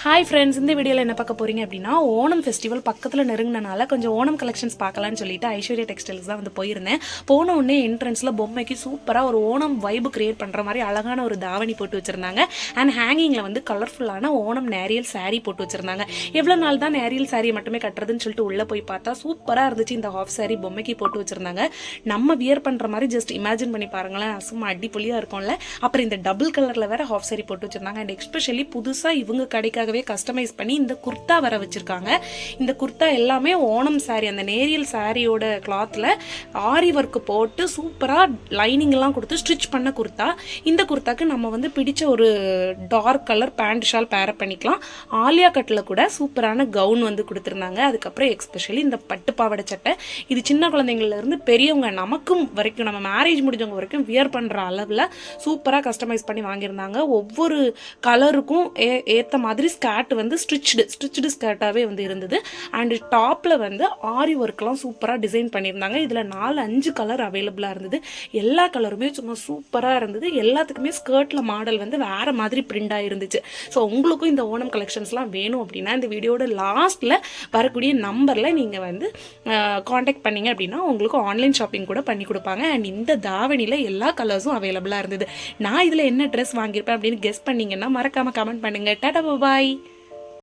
Hi friends இந்த வீடியோவில் என்ன பார்க்க போறீங்க அப்படின்னா ஓணம் ஃபெஸ்டிவல் பக்கத்தில் நெருங்கினால கொஞ்சம் ஓணம் கலெக்ஷன்ஸ் பார்க்கலாம்னு சொல்லிட்டு ஐஸ்வர்யா டெக்ஸ்டைல்ஸ் தான் வந்து போயிருந்தேன். போன உடனே என்ட்ரன்ஸில் பொம்மைக்கு சூப்பராக ஒரு ஓணம் வைபு கிரியேட் பண்ணுற மாதிரி அழகான ஒரு தாவணி போட்டு வச்சுருந்தாங்க. அண்ட் ஹேங்கிங்கில் வந்து கலர்ஃபுல்லான ஓணம் நேரியல் சாரீ போட்டு வச்சுருந்தாங்க. எவ்வளோ நாள் தான் நேரியல் saree மட்டுமே கட்டுறதுன்னு சொல்லிட்டு உள்ளே போய் பார்த்தா சூப்பராக இருந்துச்சு இந்த ஹாஃப் சாரீ பொம்மைக்கு போட்டு வச்சுருந்தாங்க. நம்ம வியர் பண்ணுற மாதிரி ஜஸ்ட் இமேஜின் பண்ணி பாருங்களேன் சும்மா அடிப்பொலியாக இருக்கும்ல. அப்புறம் இந்த டபுள் கலரில் வேறு ஹாஃப் saree போட்டு வச்சுருந்தாங்க. அண்ட் எஸ்பெஷலி புதுசாக இவங்க கடைக்காகவே கஸ்டமைஸ் பண்ணி இந்த குர்த்தா வர வச்சுருக்காங்க. இந்த குர்த்தா எல்லாமே ஓணம் சாரீ அந்த நேரியல் சாரியோட கிளாத்தில் ஆரி ஒர்க்கு போட்டு சூப்பராக லைனிங்லாம் கொடுத்து ஸ்டிச் பண்ண குர்த்தா இந்த குர்த்தாக்கு நம்ம வந்து பிடிச்ச ஒரு டார்க் கலர் பேண்ட் ஷால் பேர பண்ணிக்கலாம். ஆலியா கட்டில் கூட சூப்பரான கவுன் வந்து கொடுத்துருந்தாங்க. அதுக்கப்புறம் எக்ஸ்பெஷலி இந்த பட்டு பாவாடை சட்டை. இது சின்ன குழந்தைங்கள்லேருந்து பெரியவங்க நமக்கும் வரைக்கும் நம்ம மேரேஜ் முடிஞ்சவங்க வரைக்கும் வியர் பண்ணுற அளவில் சூப்பராக கஸ்டமைஸ் பண்ணி வாங்கியிருந்தாங்க. ஒவ்வொரு கலருக்கும் ஏ ஏற்ற மாதிரி ஸ்கர்ட் வந்து ஸ்டிச்டு ஸ்டிச்டு ஸ்கர்ட்டாகவே வந்து இருந்தது. அண்ட் டாப்பில் வந்து ஆரி ஒர்க்லாம் சூப்பராக டிசைன் பண்ணியிருந்தாங்க. இதில் நாலு அஞ்சு கலர் அவைலபிளாக இருந்தது. எல்லா கலருமே சும்மா சூப்பராக இருந்தது. எல்லாத்துக்குமே ஸ்கர்ட்டில் மாடல் வந்து வேறு மாதிரி பிரிண்டாக இருந்துச்சு ஸோ உங்களுக்கும் இந்த ஓணம் கலெக்ஷன்ஸ்லாம் வேணும் அப்படின்னா இந்த வீடியோட லாஸ்ட்டில் வரக்கூடிய நம்பரில் நீங்கள் வந்து காண்டாக்ட் பண்ணீங்க அப்படின்னா உங்களுக்கு ஆன்லைன் ஷாப்பிங் கூட பண்ணி கொடுப்பாங்க. அண்ட் இந்த தாவணியில் எல்லா கலர்ஸும் அவைலபிளாக இருந்தது. நான் இதில் என்ன ட்ரெஸ் வாங்கியிருப்பேன் அப்படின்னு கெஸ் பண்ணிங்கன்னா மறக்காமல் கமெண்ட் பண்ணுங்கள் டாடா பாய் Bye!